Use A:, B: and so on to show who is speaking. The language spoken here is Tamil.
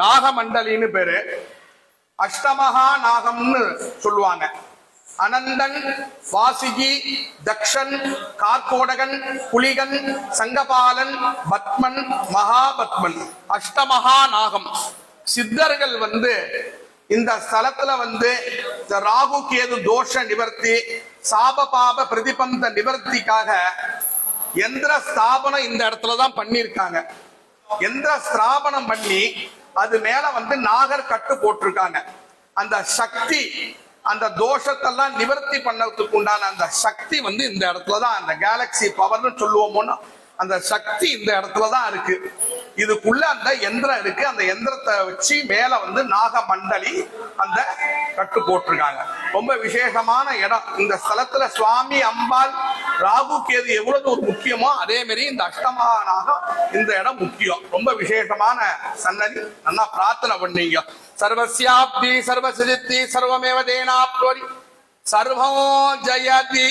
A: நாகமண்டலின்னு பேரு. அஷ்டமகா நாகம்னு சொல்லுவாங்க. அனந்தன் வாசிகி தக்ஷன் கார்கோடகன் புலிகன் சங்கபாலன் பத்மன் மகாபத்மன். அஷ்டமகா நாகம். சித்தர்கள் வந்து இந்த ஸ்தலத்துல வந்து இந்த ராகு கேது தோஷ நிவர்த்தி சாப பாப பிரதிபந்த நிவர்த்திக்காக எந்திர ஸ்தாபனம் இந்த இடத்துல தான் பண்ணியிருக்காங்க. எந்திர ஸ்தாபனம் பண்ணி அது மேல வந்து நாகர் கட்டு போட்டிருக்காங்க. அந்த சக்தி அந்த தோஷத்தெல்லாம் நிவர்த்தி பண்ணதுக்கு உண்டான அந்த சக்தி வந்து இந்த இடத்துல தான் அந்த கேலக்சி பவர்னு சொல்லுவோமோன்னா அந்த சக்தி இந்த இடத்துல தான் இருக்கு. இதுக்குள்ள அந்த எந்திரம் இருக்கு. அந்த எந்திரத்தை வச்சு மேல வந்து நாக மண்டலி அந்த கட்டு போட்டிருக்காங்க. ரொம்ப விசேஷமான இடம். இந்த ஸ்தலத்துல சுவாமி அம்பாள் ராகு கேது எவ்வளவு முக்கியமோ அதே மாதிரி இந்த அஷ்டமா இந்த இடம் முக்கியம். ரொம்ப விசேஷமான சன்னதி. நல்லா பிரார்த்தனை பண்ணீங்க. சர்வசியாப்தி சர்வசித்தி சர்வமேவ தேனாப்தோரி சர்வம் ஜெயதி